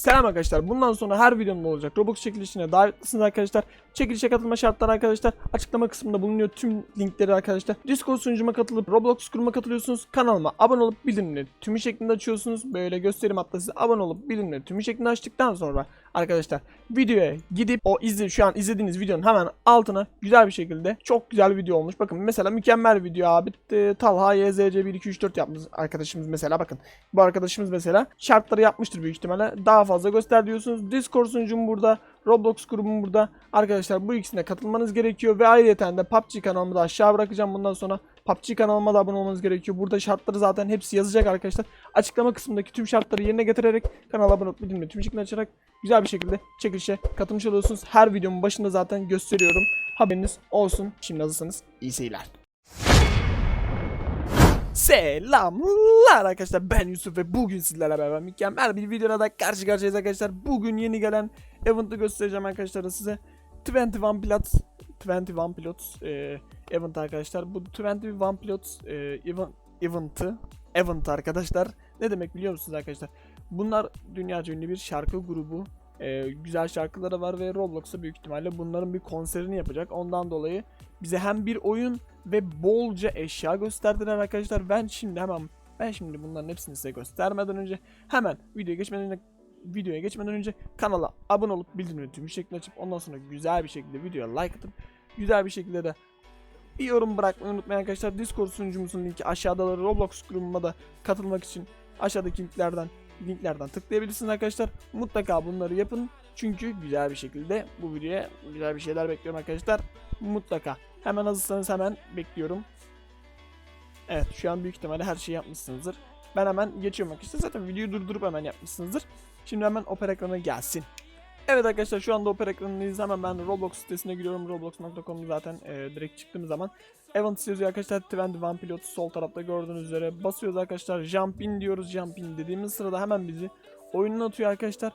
Selam arkadaşlar. Bundan sonra her videomda olacak. Roblox çekilişine davetlisiniz arkadaşlar. Çekilişe katılma şartları arkadaşlar. Açıklama kısmında bulunuyor tüm linkleri arkadaşlar. Discord sunucuma katılıp Roblox kuruma katılıyorsunuz. Kanalıma abone olup bildirimleri tümü şeklinde açıyorsunuz. Böyle gösterim hatta size abone olup bildirimleri tümü şeklinde açtıktan sonra arkadaşlar videoya gidip o izle şu an izlediğiniz videonun hemen altına güzel bir şekilde çok güzel bir video olmuş. Bakın mesela mükemmel video abi. E, Talha YZC 1 2 3 4 yapmış arkadaşımız mesela bakın. Bu arkadaşımız mesela şartları yapmıştır büyük ihtimalle. Daha fazla göster diyorsunuz. Discord sunucum burada. Roblox grubum burada. Arkadaşlar bu ikisine katılmanız gerekiyor. Ve ayrıca de PUBG kanalımı da aşağı bırakacağım bundan sonra. PUBG kanalıma da abone olmanız gerekiyor. Burada şartları zaten hepsi yazacak arkadaşlar. Açıklama kısmındaki tüm şartları yerine getirerek kanala abone olup bildirimleri tüm şeklinde açarak güzel bir şekilde çekilişe katılmış oluyorsunuz. Her videomun başında zaten gösteriyorum. Haberiniz olsun. Şimdi hazırsanız iyi seyirler. Selamlar arkadaşlar ben Yusuf ve bugün sizlerle beraber mükemmel bir videoda da karşı karşıyayız arkadaşlar. Bugün yeni gelen event'ı göstereceğim arkadaşlar size. 21 Pilots 21 Pilots e, event arkadaşlar. Bu 21 Pilots e, event, event'ı event arkadaşlar. Ne demek biliyor musunuz arkadaşlar? Bunlar dünyaca ünlü bir şarkı grubu. E, güzel şarkıları var ve Roblox'a büyük ihtimalle bunların bir konserini yapacak. Ondan dolayı bize hem bir oyun ve bolca eşya gösterdiler arkadaşlar. Ben şimdi hemen ben şimdi bunların hepsini size göstermeden önce hemen videoya geçmeden önce videoya geçmeden önce kanala abone olup bildirimleri tüm şekilde açıp ondan sonra güzel bir şekilde videoya like atıp güzel bir şekilde de bir yorum bırakmayı unutmayın arkadaşlar. Discord sunucumuzun linki aşağıda Roblox grubuma da katılmak için aşağıdaki linklerden linklerden tıklayabilirsiniz arkadaşlar. Mutlaka bunları yapın. Çünkü güzel bir şekilde bu videoya güzel bir şeyler bekliyorum arkadaşlar. Mutlaka. Hemen hazırsanız hemen bekliyorum. Evet şu an büyük ihtimalle her şeyi yapmışsınızdır. Ben hemen geçiyorum arkadaşlar. Zaten videoyu durdurup hemen yapmışsınızdır. Şimdi hemen opera ekranına gelsin. Evet arkadaşlar şu anda opera ekranındayız. Hemen ben Roblox sitesine giriyorum. Roblox.com zaten e, direkt çıktığım zaman. Event yazıyor arkadaşlar. 21 Pilot sol tarafta gördüğünüz üzere. Basıyoruz arkadaşlar. Jump in diyoruz. Jump in dediğimiz sırada hemen bizi oyununa atıyor arkadaşlar.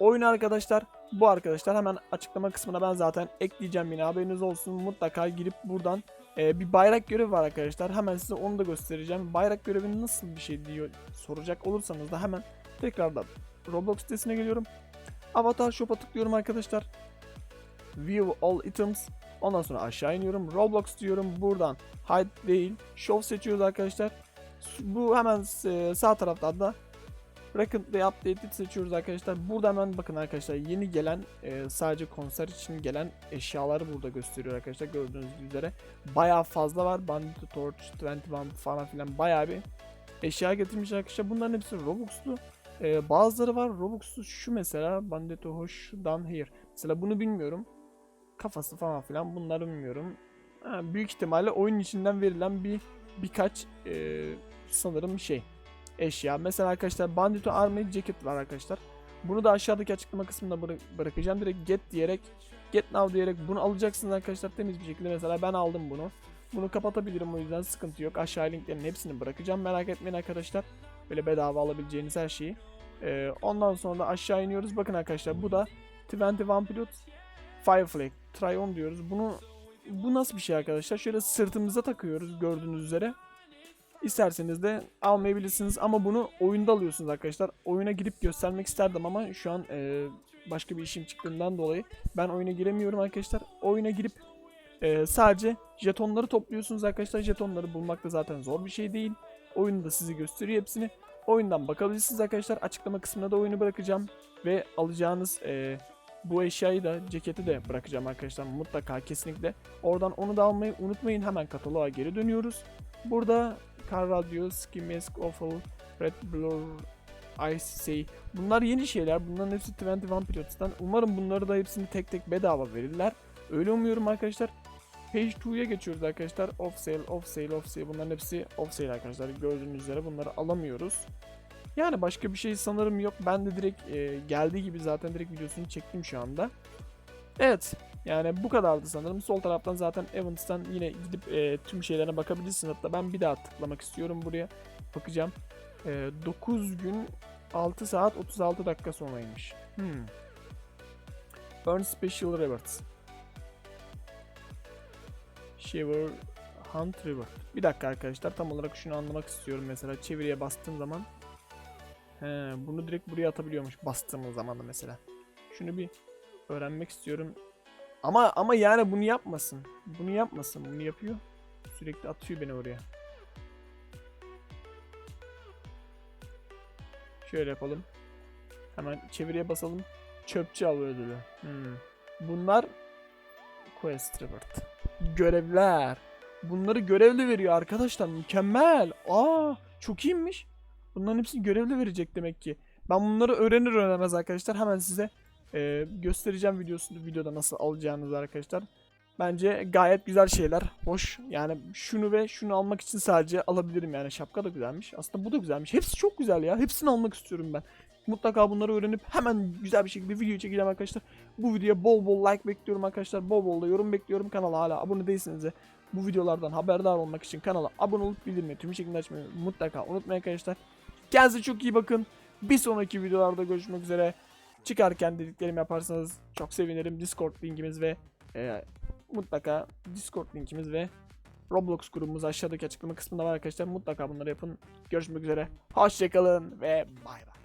Oyun arkadaşlar bu arkadaşlar hemen açıklama kısmına ben zaten ekleyeceğim yine haberiniz olsun. Mutlaka girip buradan e, bir bayrak görevi var arkadaşlar. Hemen size onu da göstereceğim. Bayrak görevi nasıl bir şey diyor soracak olursanız da hemen tekrardan Roblox sitesine geliyorum. Avatar Shop'a tıklıyorum arkadaşlar. View all items. Ondan sonra aşağı iniyorum. Roblox diyorum. Buradan hide değil. Show seçiyoruz arkadaşlar. Bu hemen e, sağ taraftan da Recently Updated seçiyoruz arkadaşlar. Burada hemen bakın arkadaşlar yeni gelen e, sadece konser için gelen eşyaları burada gösteriyor arkadaşlar. Gördüğünüz üzere bayağı fazla var. Bandit Torch, 21 falan filan bayağı bir eşya getirmiş arkadaşlar. Bunların hepsi Robux'lu. E, bazıları var Robux'lu şu mesela Bandito Hoş Down Here. Mesela bunu bilmiyorum. Kafası falan filan bunları bilmiyorum. Ha, büyük ihtimalle oyun içinden verilen bir birkaç e, sanırım şey eşya. Mesela arkadaşlar Bandito Army Jacket var arkadaşlar. Bunu da aşağıdaki açıklama kısmında bıra- bırakacağım. Direkt get diyerek get now diyerek bunu alacaksınız arkadaşlar temiz bir şekilde. Mesela ben aldım bunu. Bunu kapatabilirim o yüzden sıkıntı yok. Aşağı linklerin hepsini bırakacağım. Merak etmeyin arkadaşlar. Böyle bedava alabileceğiniz her şeyi. Ee, ondan sonra da aşağı iniyoruz. Bakın arkadaşlar bu da 21 Pilot Firefly Try on diyoruz. Bunu bu nasıl bir şey arkadaşlar? Şöyle sırtımıza takıyoruz gördüğünüz üzere. İsterseniz de almayabilirsiniz ama bunu oyunda alıyorsunuz arkadaşlar. Oyuna girip göstermek isterdim ama şu an e, başka bir işim çıktığından dolayı ben oyuna giremiyorum arkadaşlar. Oyuna girip e, sadece jetonları topluyorsunuz arkadaşlar. Jetonları bulmak da zaten zor bir şey değil. Oyunda sizi gösteriyor hepsini. Oyundan bakabilirsiniz arkadaşlar. Açıklama kısmına da oyunu bırakacağım. Ve alacağınız e, bu eşyayı da ceketi de bırakacağım arkadaşlar. Mutlaka kesinlikle. Oradan onu da almayı unutmayın. Hemen kataloğa geri dönüyoruz. Burada Car Radio, Ski Mask, Awful, Red Blur, Ice. Bunlar yeni şeyler. Bunların hepsi 21 Pilots'tan. Umarım bunları da hepsini tek tek bedava verirler. Öyle umuyorum arkadaşlar. Page 2'ya geçiyoruz arkadaşlar. Off sale, off sale, off sale. Bunların hepsi off sale arkadaşlar. Gördüğünüz üzere bunları alamıyoruz. Yani başka bir şey sanırım yok. Ben de direkt e, geldiği gibi zaten direkt videosunu çektim şu anda. Evet. Yani bu kadardı sanırım. Sol taraftan zaten Evans'tan yine gidip e, tüm şeylerine bakabilirsiniz. Hatta ben bir daha tıklamak istiyorum buraya. Bakacağım. E, 9 gün 6 saat 36 dakika sonraymış. Hmm. Burn Special Rewards. Shiver Hunt River. Bir dakika arkadaşlar tam olarak şunu anlamak istiyorum mesela çeviriye bastığım zaman. He, bunu direkt buraya atabiliyormuş bastığımız zaman da mesela. Şunu bir öğrenmek istiyorum. Ama ama yani bunu yapmasın. Bunu yapmasın. Bunu yapıyor. Sürekli atıyor beni oraya. Şöyle yapalım. Hemen çeviriye basalım. Çöpçü avı ödülü. Hmm. Bunlar Quest Reward. Görevler. Bunları görevli veriyor arkadaşlar. Mükemmel. Aa, çok iyiymiş. Bunların hepsini görevli verecek demek ki. Ben bunları öğrenir öğrenmez arkadaşlar hemen size e, göstereceğim videosunu videoda nasıl alacağınızı arkadaşlar. Bence gayet güzel şeyler. Hoş. Yani şunu ve şunu almak için sadece alabilirim yani. Şapka da güzelmiş. Aslında bu da güzelmiş. Hepsi çok güzel ya. Hepsini almak istiyorum ben. Mutlaka bunları öğrenip hemen güzel bir şekilde video çekeceğim arkadaşlar. Bu videoya bol bol like bekliyorum arkadaşlar. Bol bol da yorum bekliyorum. Kanala hala abone değilseniz de bu videolardan haberdar olmak için kanala abone olup bildirimleri tüm şekilde açmayı mutlaka unutmayın arkadaşlar. Kendinize çok iyi bakın. Bir sonraki videolarda görüşmek üzere. Çıkarken dediklerimi yaparsanız çok sevinirim. Discord linkimiz ve e, mutlaka Discord linkimiz ve Roblox grubumuz aşağıdaki açıklama kısmında var arkadaşlar. Mutlaka bunları yapın. Görüşmek üzere. Hoşçakalın ve bay bay.